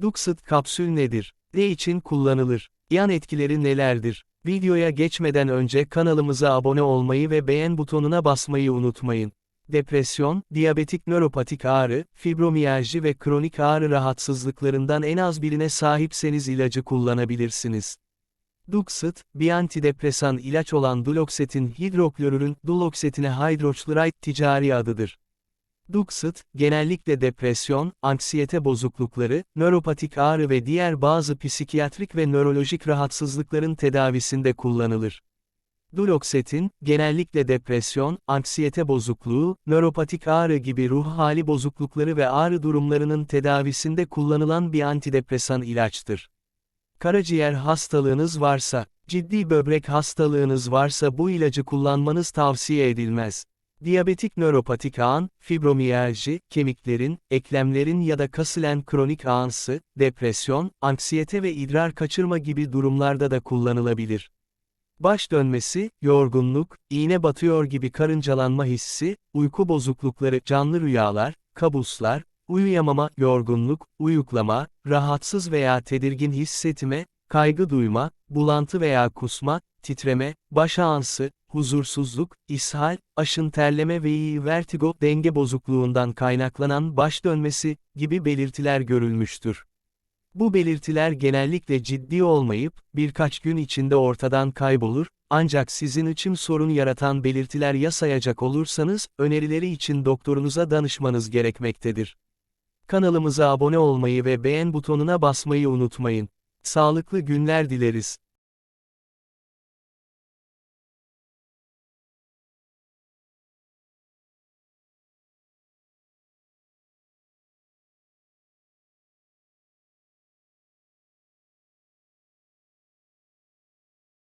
Duxit kapsül nedir? Ne için kullanılır? Yan etkileri nelerdir? Videoya geçmeden önce kanalımıza abone olmayı ve beğen butonuna basmayı unutmayın. Depresyon, diyabetik nöropatik ağrı, fibromiyalji ve kronik ağrı rahatsızlıklarından en az birine sahipseniz ilacı kullanabilirsiniz. Duxit, bir antidepresan ilaç olan Duloxetin hidroklorürün Duloxetine hydrochloride ticari adıdır. Duxit, genellikle depresyon, anksiyete bozuklukları, nöropatik ağrı ve diğer bazı psikiyatrik ve nörolojik rahatsızlıkların tedavisinde kullanılır. Duloxetin, genellikle depresyon, anksiyete bozukluğu, nöropatik ağrı gibi ruh hali bozuklukları ve ağrı durumlarının tedavisinde kullanılan bir antidepresan ilaçtır. Karaciğer hastalığınız varsa, ciddi böbrek hastalığınız varsa bu ilacı kullanmanız tavsiye edilmez. Diyabetik nöropatik ağın, fibromiyalji, kemiklerin, eklemlerin ya da kasılen kronik ağınsı, depresyon, anksiyete ve idrar kaçırma gibi durumlarda da kullanılabilir. Baş dönmesi, yorgunluk, iğne batıyor gibi karıncalanma hissi, uyku bozuklukları, canlı rüyalar, kabuslar, uyuyamama, yorgunluk, uyuklama, rahatsız veya tedirgin hissetme, kaygı duyma, bulantı veya kusma, titreme, baş ağrısı, huzursuzluk, ishal, aşın terleme ve vertigo denge bozukluğundan kaynaklanan baş dönmesi gibi belirtiler görülmüştür. Bu belirtiler genellikle ciddi olmayıp, birkaç gün içinde ortadan kaybolur, ancak sizin için sorun yaratan belirtiler yasayacak olursanız, önerileri için doktorunuza danışmanız gerekmektedir. Kanalımıza abone olmayı ve beğen butonuna basmayı unutmayın. Sağlıklı günler dileriz.